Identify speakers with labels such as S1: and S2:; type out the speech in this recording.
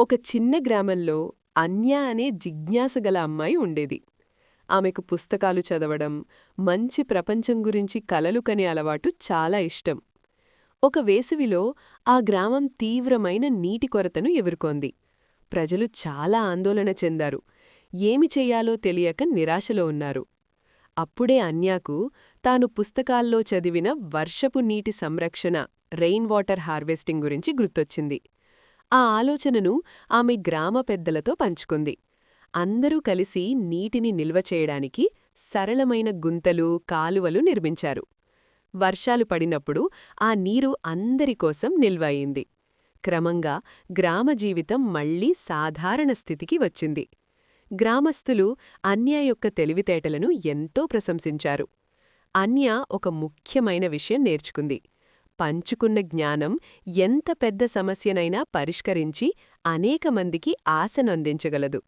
S1: ఒక చిన్న గ్రామంలో అన్య అనే జిజ్ఞాసగల అమ్మాయి ఉండేది. ఆమెకు పుస్తకాలు చదవడం మంచి ప్రపంచం గురించి కలలు కనే అలవాటు చాలా ఇష్టం. ఒక వేసవిలో ఆ గ్రామం తీవ్రమైన నీటి కొరతను ఎదుర్కొంది. ప్రజలు చాలా ఆందోళన చెందారు. ఏమి చెయ్యాలో తెలియక నిరాశలో ఉన్నారు. అప్పుడే అన్యాకు తాను పుస్తకాల్లో చదివిన వర్షపు నీటి సంరక్షణ రెయిన్ వాటర్ హార్వెస్టింగ్ గురించి గుర్తొచ్చింది. ఆ ఆలోచనను ఆమె గ్రామ పెద్దలతో పంచుకుంది. అందరూ కలిసి నీటిని నిల్వ చేయడానికి సరళమైన గుంతలు కాలువలు నిర్మించారు. వర్షాలు పడినప్పుడు ఆ నీరు అందరికోసం నిల్వ అయింది. క్రమంగా గ్రామ జీవితం మళ్ళీ సాధారణ స్థితికి వచ్చింది. గ్రామస్థులు అన్య యొక్క తెలివితేటలను ఎంతో ప్రశంసించారు. అన్య ఒక ముఖ్యమైన విషయం నేర్చుకుంది. పంచుకున్న జ్ఞానం ఎంత పెద్ద సమస్యనైనా పరిష్కరించి అనేక మందికి ఆశనందించగలదు.